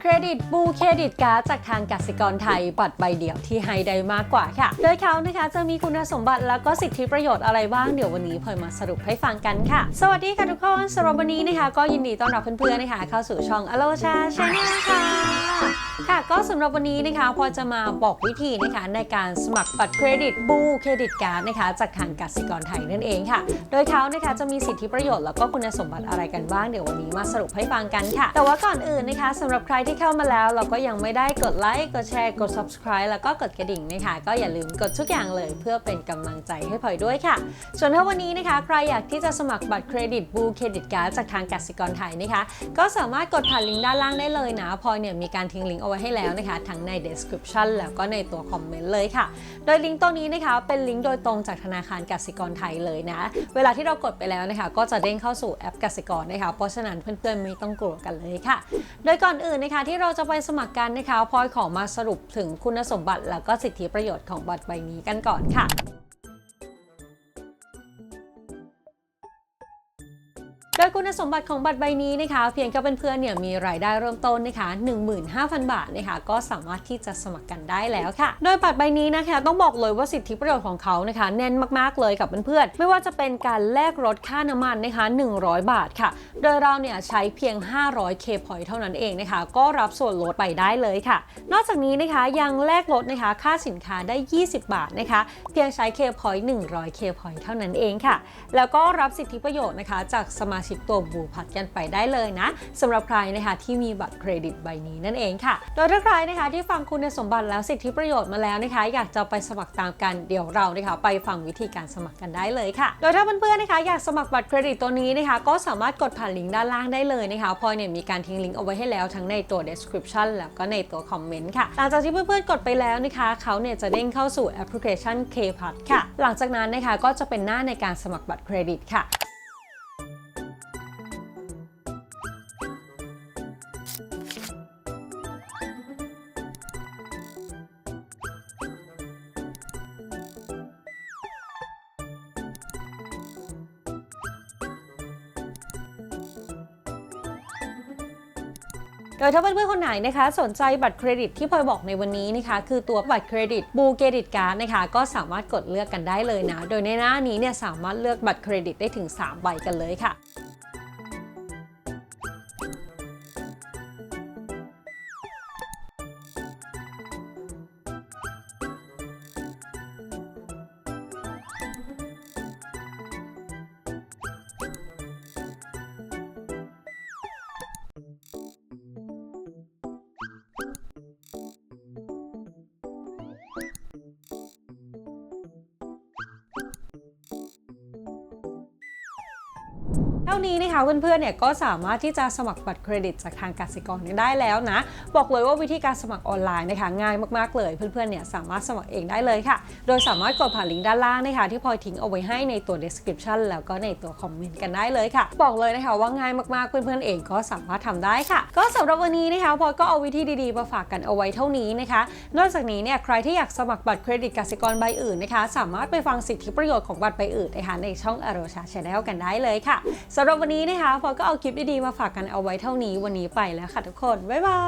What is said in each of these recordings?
เครดิตบูเครดิตการ์ดจากทางกสิกรไทยบัตรใบเดียวที่ให้ได้มากกว่าค่ะ โดยเขานะคะจะมีคุณสมบัติแล้วก็สิทธิประโยชน์อะไรบ้างเดี๋ยววันนี้พลอยมาสรุปให้ฟังกันค่ะ สวัสดีค่ะทุกคนสำหรับวันนี้นะคะ ก็ยินดีต้อนรับเพื่อนๆนะคะ เข้าสู่ช่องอโลชาชาแนลค่ะ ค่ะก็สำหรับวันนี้นะคะพอจะมาบอกวิธีนะคะในการสมัครบัตรเครดิตบูเครดิตการ์ดนะคะจากทางกสิกรไทยนั่นเองค่ะ โดยเขานะคะจะมีสิทธิประโยชน์แล้วก็คุณสมบัติอะไรกันบ้างเดี๋ยววันนี้มาสรุปให้ฟังกันค่ะ แต่ว่าก่อนอื่นนะคะสำหรับใครที่เข้ามาแล้ว เราก็ยังไม่ได้กดไลค์กดแชร์กด subscribe แล้วก็กดกระดิ่งนะคะก็อย่าลืมกดทุกอย่างเลย เพื่อเป็นกำลังใจให้พลอยด้วยค่ะ ส่วนถ้าวันนี้นะคะใครอยากที่จะสมัครบัตรเครดิตบูเครดิตการ์ดจากทางกสิกรไทยนะคะก็สามารถกดผ่านลิงก์ด้านล่างได้เลยนะพลอยเนี่ยมีการทิ้งลิงก์เอาไว้ให้แล้วนะคะ ทั้งใน description แล้วก็ในตัวคอมเมนต์เลยค่ะ โดยลิงก์ตัวนี้นะคะ เป็นลิงก์โดยตรงจากธนาคารกสิกรไทยเลยนะ เวลาที่เรากดไปแล้วนะคะ ก็จะเด้งเข้าสู่แอปกสิกรนะคะ เพราะฉะนั้นเพื่อนๆไม่ต้องกลัวกันเลยค่ะ โดยก่อนอื่นนะคะที่เราจะไปสมัครกันนะคะพลอยขอมาสรุปถึงคุณสมบัติ แล้วก็สิทธิประโยชน์ของบัตรใบนี้กันก่อนค่ะ ดยคุณสมบัติของบัตรใบนี้นะคะเพียงแค่เพื่อนๆเนี่ยมีรายได้เริ่มต้นนะคะ15,000 บาทนะคะก็สามารถที่จะสมัครกันได้แล้วค่ะ โดยบัตรใบนี้นะคะต้องบอกเลยว่าสิทธิประโยชน์ของเขานะคะแน่นมากๆเลยกับเพื่อนๆไม่ว่าจะเป็นการแลกรถค่าน้ำมันนะคะ100 บาทค่ะ โดยเราเนี่ยใช้เพียง 500 K point เท่านั้นเองนะคะ ก็รับส่วนลดไปได้เลยค่ะ นอกจากนี้นะคะยังแลกลดนะคะค่าสินค้าได้ 20 บาทนะคะ เพียงใช้ K point 100 K point เท่านั้นเองค่ะ แล้วก็รับสิทธิประโยชน์นะคะจากสมาชิกตัวบูพัดกันไปได้เลยนะสำหรับใครนะคะที่มีบัตรเครดิตใบนี้นั่นเองค่ะ โดยถ้าใครนะคะที่ฟังคุณสมบัติแล้วสิทธิประโยชน์มาแล้วนะคะ อยากจะไปสมัครตามกันเดี๋ยวเรานะคะไปฟังวิธีการสมัครกันได้เลยค่ะ โดยถ้าเพื่อนๆนะคะอยากสมัครบัตรเครดิตตัวนี้นะคะ ก็สามารถกดผ่านลิงก์ด้านล่างได้เลยนะคะพอยเนี่ยมีการทิ้งลิงก์เอาไว้ให้แล้วทั้งในตัว description แล้วก็ในตัวคอมเมนต์ค่ะหลังจากที่เพื่อนๆกดไปแล้วนะคะเขาเนี่ยจะเด้งเข้าสู่แอปพลิเคชัน K p a d ค่ะ หลังจากนั้นนะคะก็จะเป็นหน้าในการสมัครบัตรเครดิตค่ะ โดยถ้าเพื่อนๆคนไหนนะคะ สนใจบัตรเครดิตที่พลอยบอกในวันนี้นะคะ คือตัวบัตรเครดิตบูเครดิตการ์ดนะคะ ก็สามารถกดเลือกกันได้เลยนะ โดยในหน้านี้เนี่ยสามารถเลือกบัตรเครดิตได้ถึง 3 ใบกันเลยค่ะ เท่านี้นะคะเพื่อนๆเนี่ยก็สามารถที่จะสมัครบัตรเครดิตจากทางกสิกรได้แล้วนะ บอกเลยว่าวิธีการสมัครออนไลน์นะคะง่ายมากๆเลยเพื่อนๆเนี่ยสามารถสมัครเองได้เลยค่ะ โดยสามารถกดผ่านลิงก์ด้านล่างนะคะที่พลอยทิ้งเอาไว้ให้ในตัว description แล้วก็ในตัวคอมเมนต์กันได้เลยค่ะ บอกเลยนะคะว่าง่ายมากๆเพื่อนๆเองก็สามารถทำได้ค่ะ ก็สำหรับวันนี้นะคะพลอยก็เอาวิธีดีๆมาฝากกันเอาไว้เท่านี้นะคะ นอกจากนี้เนี่ยใครที่อยากสมัครบัตรเครดิตกสิกรใบอื่นนะคะ สามารถไปฟังสิทธิประโยชน์ของบัตรใบอื่นนะคะในช่องอโรชาชาแนลกันได้เลยค่ะสำหรับวันนี้นะคะพอก็เอาคลิปดีๆมาฝากกันเอาไว้เท่านี้วันนี้ไปแล้วค่ะทุกคน บ๊ายบา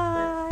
ย